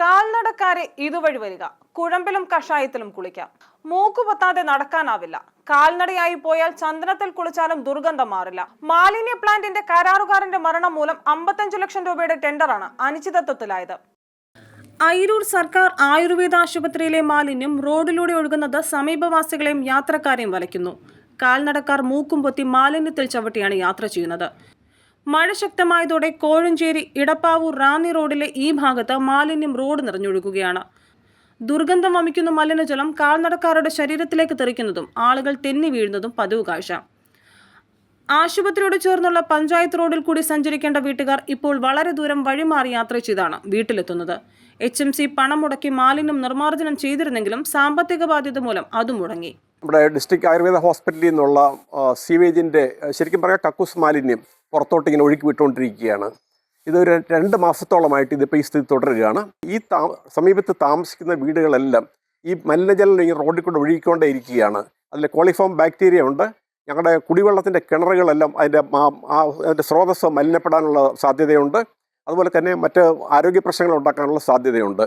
കാൽനടക്കാരെ ഇതുവഴി വരിക. കുഴമ്പിലും കഷായത്തിലും കുളിക്കാം. മൂക്കു പൊത്താതെ നടക്കാനാവില്ല. കാൽനടയായി പോയാൽ ചന്ദനത്തിൽ കുളിച്ചാലും ദുർഗന്ധം മാറില്ല. മാലിന്യ പ്ലാന്റിന്റെ കരാറുകാരന്റെ മരണം മൂലം അമ്പത്തഞ്ചു ലക്ഷം രൂപയുടെ ടെൻഡറാണ് അനിശ്ചിതത്വത്തിലായത്. അയിരൂർ സർക്കാർ ആയുർവേദ ആശുപത്രിയിലെ മാലിന്യം റോഡിലൂടെ ഒഴുകുന്നത് സമീപവാസികളെയും യാത്രക്കാരെയും വലയ്ക്കുന്നു. കാൽനടക്കാർ മൂക്കും പൊത്തി മാലിന്യത്തിൽ ചവിട്ടിയാണ് യാത്ര ചെയ്യുന്നത്. മഴ ശക്തമായതോടെ കോഴഞ്ചേരി ഇടപ്പാവൂർ റാന്നി റോഡിലെ ഈ ഭാഗത്ത് മാലിന്യം റോഡ് നിറഞ്ഞൊഴുകുകയാണ്. ദുർഗന്ധം വമിക്കുന്ന മലിനജലം കാൽനടക്കാരുടെ ശരീരത്തിലേക്ക് തെറിക്കുന്നതും ആളുകൾ തെന്നി വീഴുന്നതും പതിവ് കാഴ്ച. ആശുപത്രിയോട് ചേർന്നുള്ള പഞ്ചായത്ത് റോഡിൽ കൂടി സഞ്ചരിക്കേണ്ട വീട്ടുകാർ ഇപ്പോൾ വളരെ ദൂരം വഴിമാറി യാത്ര ചെയ്താണ് വീട്ടിലെത്തുന്നത്. എച്ച് എം സി പണം മുടക്കി മാലിന്യം നിർമ്മാർജനം ചെയ്തിരുന്നെങ്കിലും സാമ്പത്തിക ബാധ്യത മൂലം അത് മുടങ്ങി. നമ്മുടെ ഡിസ്ട്രിക്ട് ആയുർവേദ ഹോസ്പിറ്റലിൽ നിന്നുള്ള സീവേജിന്റെ ശരിക്കും പറയാം കക്കൂസ് മാലിന്യം പുറത്തോട്ട് ഇങ്ങനെ ഒഴുക്കി വിട്ടുകൊണ്ടിരിക്കുകയാണ്. ഇതൊരു രണ്ട് മാസത്തോളമായിട്ട് ഇതിപ്പോൾ ഈ സ്ഥിതി തുടരുകയാണ്. ഈ താ സമീപത്ത് താമസിക്കുന്ന വീടുകളെല്ലാം ഈ മലിനജലം ഈ റോഡിൽ കൂടെ ഒഴുകിക്കൊണ്ടേ ഇരിക്കുകയാണ്. അതിൽ കോളിഫോം ബാക്ടീരിയ ഉണ്ട്. ഞങ്ങളുടെ കുടിവെള്ളത്തിന്റെ കിണറുകളെല്ലാം അതിന്റെ അതിന്റെ സ്രോതസ് മലിനപ്പെടാനുള്ള സാധ്യതയുണ്ട്. അതുപോലെ തന്നെ മറ്റ് ആരോഗ്യ പ്രശ്നങ്ങൾ ഉണ്ടാക്കാനുള്ള സാധ്യതയുണ്ട്.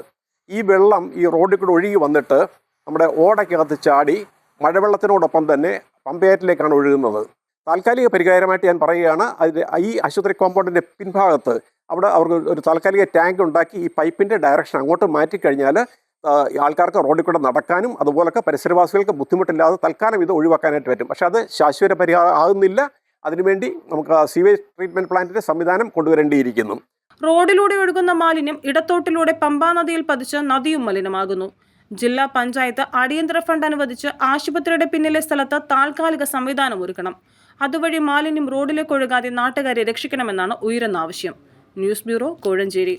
ഈ വെള്ളം ഈ റോഡിൽ കൂടെ ഒഴുകി വന്നിട്ട് നമ്മുടെ ഓടയ്ക്കകത്ത് ചാടി മഴവെള്ളത്തിനോടൊപ്പം തന്നെ പമ്പയാറ്റിലേക്കാണ് ഒഴുകുന്നത്. താൽക്കാലിക പരിഹാരമായിട്ട് ഞാൻ പറയുകയാണ്. അതിന്റെ ഈ ആശുപത്രി കോമ്പൗണ്ടിന്റെ പിൻഭാഗത്ത് അവിടെ അവർക്ക് ഒരു താൽക്കാലിക ടാങ്ക് ഉണ്ടാക്കി ഈ പൈപ്പിന്റെ ഡയറക്ഷൻ അങ്ങോട്ട് മാറ്റിക്കഴിഞ്ഞാൽ ആൾക്കാർക്ക് റോഡിൽ കൂടെ നടക്കാനും അതുപോലൊക്കെ പരിസരവാസികൾക്ക് ബുദ്ധിമുട്ടില്ലാതെ തൽക്കാലം ഇത് ഒഴിവാക്കാനായിട്ട് പറ്റും. പക്ഷേ അത് ശാശ്വത പരിഹാരം ആകുന്നില്ല. അതിനുവേണ്ടി നമുക്ക് സീവേജ് ട്രീറ്റ്മെന്റ് പ്ലാന്റിന്റെ സംവിധാനം കൊണ്ടുവരേണ്ടിയിരിക്കുന്നു. റോഡിലൂടെ ഒഴുകുന്ന മാലിന്യം ഇടത്തോട്ടിലൂടെ പമ്പാ നദിയിൽ പതിച്ച് നദിയും മലിനമാകുന്നു. ജില്ലാ പഞ്ചായത്ത് അടിയന്തര ഫണ്ട് അനുവദിച്ച് ആശുപത്രിയുടെ പിന്നിലെ സ്ഥലത്ത് താൽക്കാലിക സംവിധാനം ഒരുക്കണം. അതുവഴി മാലിന്യം റോഡിലേക്ക് ഒഴുകാതെ നാട്ടുകാരെ രക്ഷിക്കണമെന്നാണ് ഉയരുന്ന ആവശ്യം. News bureau Kozhencherry.